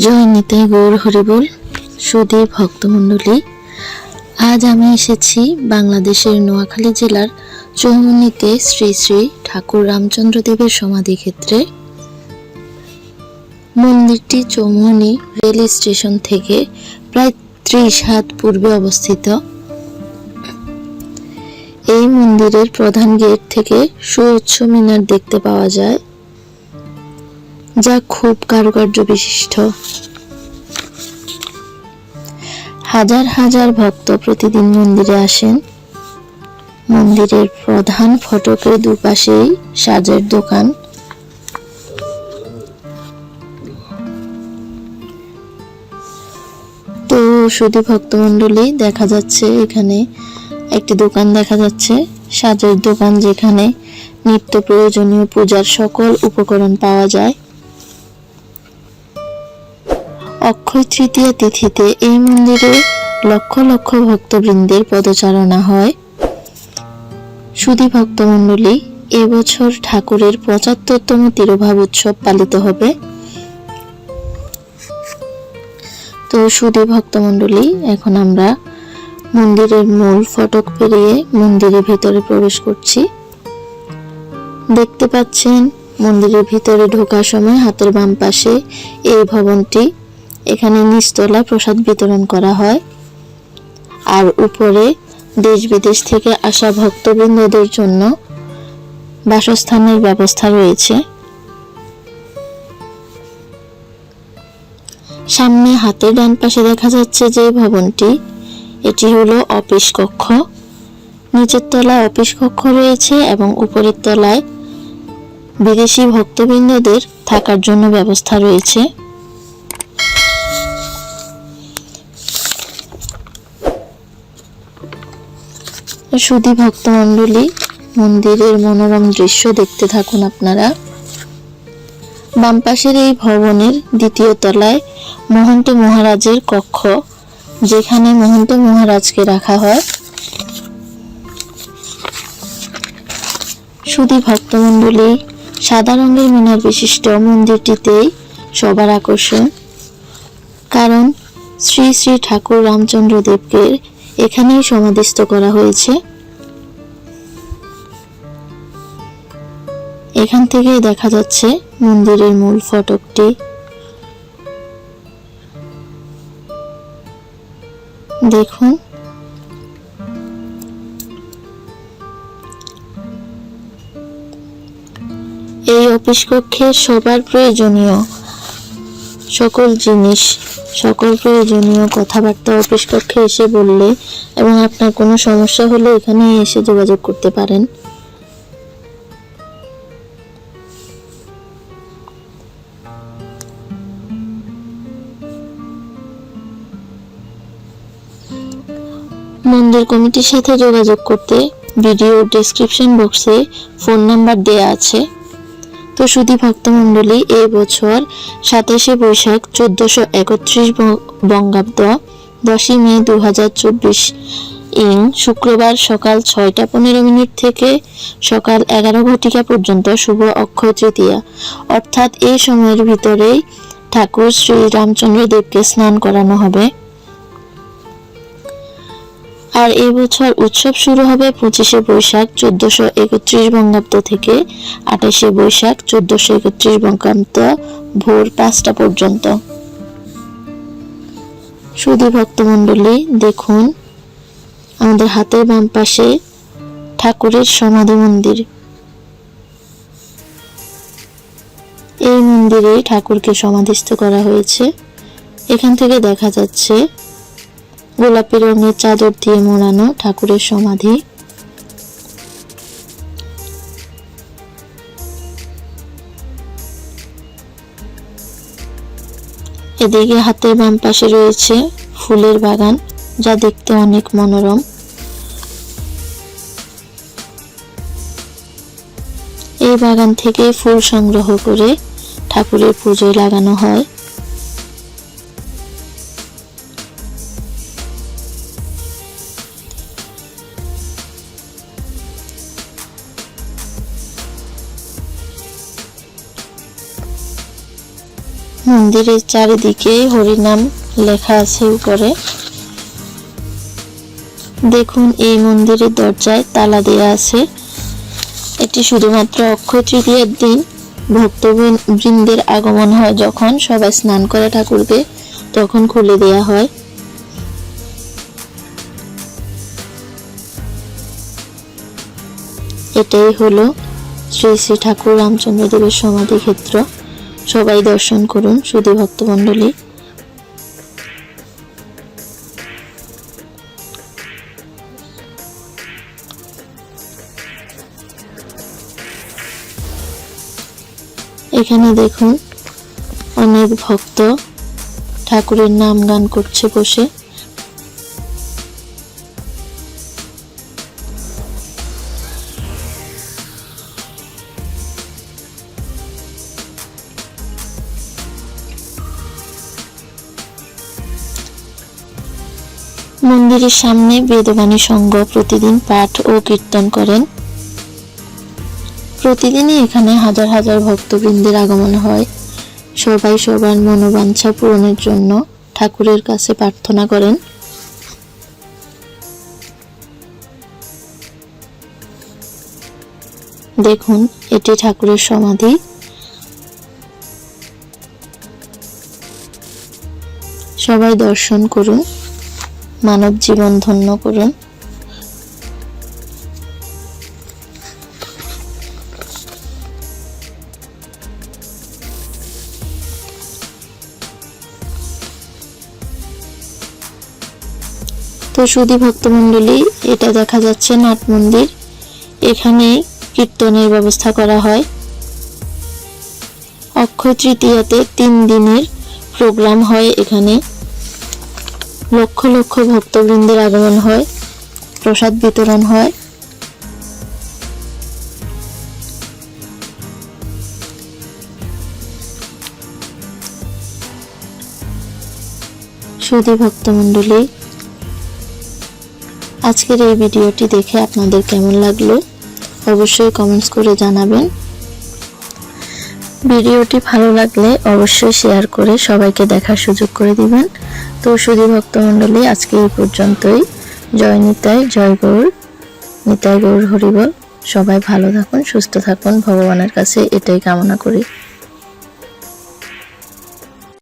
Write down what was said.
জয় নিতাই গৌর হরিবল সুদী ভক্তমণ্ডলী। আজ আমি এসেছি বাংলাদেশের নোয়াখালী জেলার চৌমুনিতে শ্রী শ্রী ঠাকুর রামচন্দ্র দেবের সমাধি ক্ষেত্রে। মন্দিরটি চৌমুনি রেল স্টেশন থেকে প্রায় ত্রিশ হাত পূর্বে অবস্থিত। এই মন্দিরের প্রধান গেট থেকে সুউচ্চ মিনার দেখতে পাওয়া যায়। যা খুব কারুকার্য বিশিষ্ট। হাজার হাজার ভক্ত প্রতিদিন মন্দিরে আসেন। মন্দিরের প্রধান ফটকের দুপাশেই সাজের দোকান। তো শুধু ভক্তমণ্ডলী, দেখা যাচ্ছে এখানে একটি দোকান দেখা যাচ্ছে। সাজের দোকান যেখানে নিত্য প্রয়োজনীয় পূজার সকল উপকরণ পাওয়া যায়। অক্ষয় তৃতীয়া তিথিতে এই মন্দিরে লক্ষ লক্ষ ভক্তবৃন্দের পদচারণা হয়। সুধী ভক্তমণ্ডলী এবছর ঠাকুরের পঁচাত্তরতম তিরোভাব উৎসব পালিত হবে। তো সুধী ভক্তমণ্ডলী এখন আমরা মন্দিরের মূল ফটক পেরিয়ে মন্দিরের ভিতরে প্রবেশ করছি। দেখতে পাচ্ছেন, মন্দিরের ভিতরে ঢোকার সময় হাতের বাম পাশে এই ভবনটি এখানে নিচতলায় প্রসাদ বিতরণ করা হয়। আর উপরে দেশ বিদেশ থেকে আসা ভক্তবৃন্দদের জন্য বাসস্থানের ব্যবস্থা রয়েছে। সামনে হাতের ডান পাশে দেখা যাচ্ছে যে ভবনটি, এটি হলো অফিস কক্ষ। নিচের তলায় অফিস কক্ষ রয়েছে এবং উপরের তলায় বিদেশি ভক্তবৃন্দদের থাকার জন্য ব্যবস্থা রয়েছে। সুধী ভক্তমণ্ডলী, মন্দিরের মনোরম দৃশ্য দেখতে থাকুন আপনারা। বাম পাশের এই ভবনের দ্বিতীয় তলায় মহন্ত মহারাজের কক্ষ, যেখানে মহন্ত মহারাজকে রাখা হয়। সুধী ভক্তমণ্ডলী সাদা রঙের মিনার বিশিষ্ট মন্দিরটিতেই সবার আকর্ষণ। কারণ শ্রী শ্রী ঠাকুর রামচন্দ্র দেবকে এখানেই সমাধিস্থ করা হয়েছে। এখান থেকেই দেখা যাচ্ছে মন্দিরের মূল ফটকটি। দেখুন। এই অফিস কক্ষে সবার প্রয়োজনীয় সকল জিনিস সকল প্রয়োজনীয় কথাবার্তা অফিস কক্ষে এসে বললে এবং আপনার কোনো সমস্যা হলে এখানে এসে যোগাযোগ করতে পারেন। মন্দির কমিটির সাথে যোগাযোগ করতে ভিডিও ডেসক্রিপশন বক্সে ফোন নাম্বার দেয়া আছে। তো সুধী ভক্তমণ্ডলী এই বছর সাতাশে বৈশাখ চোদ্দশো একত্রিশ বঙ্গাব্দ, দশই মে দু হাজার চব্বিশ। ইং শুক্রবার সকাল ছয়টা পনেরো মিনিট থেকে সকাল এগারো ঘটিকা পর্যন্ত শুভ অক্ষয় তৃতীয়া। অর্থাৎ এই সময়ের ভিতরেই ঠাকুর শ্রী রামচন্দ্র দেবকে স্নান করানো হবে। আর এবছর উৎসব শুরু হবে পঁচিশে বৈশাখ, চোদ্দশো একত্রিশ বঙ্গাব্দ থেকে আঠাশে বৈশাখ, চোদ্দশো একত্রিশ বঙ্গাব্দ ভোর পাঁচটা পর্যন্ত। সুধী ভক্তমণ্ডলী, দেখুন আমাদের হাতের বাম পাশে ঠাকুরের সমাধি মন্দির। এই মন্দিরে ঠাকুরকে সমাধিস্থ করা হয়েছে। এখান থেকে দেখা যাচ্ছে গোলাপি রঙের চাদর দিয়ে মোড়ানো ঠাকুরের সমাধি। এদিকে হাতের বাম পাশে রয়েছে ফুলের বাগান, যা দেখতে অনেক মনোরম। এই বাগান থেকে ফুল সংগ্রহ করে ঠাকুরের পুজোয় লাগানো হয়। মন্দিরের চারিদিকে হরিনাম লেখা আছে উপরে। দেখুন, এই মন্দিরের দরজায় তালা দেয়া আছে। এটি শুধুমাত্র অক্ষয় তৃতীয়ার দিন ভক্তবৃন্দের আগমন হয়, যখন সবাই স্নান করে ঠাকুরকে, তখন খুলে দেয়া হয়। এটাই হলো শ্রী শ্রী ঠাকুর রামচন্দ্র দেবের সমাধি ক্ষেত্র সবাই দর্শন করুন শুধু ভক্তমণ্ডলী। এখানে দেখুন অনেক ভক্ত ঠাকুরের নাম গান করছে বসে। মন্দিরের সামনে বেদবাণী সংঘ প্রতিদিন পাঠ ও কীর্তন করেন। প্রতিদিনই এখানে হাজার হাজার ভক্তবৃন্দের আগমন হয়। সবাই সবার মনোবাঞ্ছা পূরণের জন্য ঠাকুরের কাছে প্রার্থনা করেন। দেখুন, এটি ঠাকুরের সমাধি। সবাই দর্শন করুন। মানব জীবন ধন্য করুন। তো সুধী ভক্তমণ্ডলী, এটা দেখা যাচ্ছে নাট মন্দির। এখানে কীর্তনের ব্যবস্থা করা হয়। অক্ষয় তৃতীয়াতে তিন দিনের প্রোগ্রাম হয় এখানে। লক্ষ লক্ষ ভক্তবৃন্দের আগমন হয়, প্রসাদ বিতরণ হয়। সুধী ভক্তমণ্ডলী, আজকের এই ভিডিওটি দেখে আপনাদের কেমন লাগল? অবশ্যই কমেন্টস করে জানাবেন। ভিডিওটি ভালো লাগলে অবশ্যই শেয়ার করে সবাইকে দেখার সুযোগ করে দিবেন। তো সুধী ভক্তমণ্ডলী আজকে এই পর্যন্তই। জয় নিতাই, জয় গৌর। নিতাই গৌর হরিবল। সবাই ভালো থাকুন, সুস্থ থাকুন। ভগবানের কাছে এটাই কামনা করি।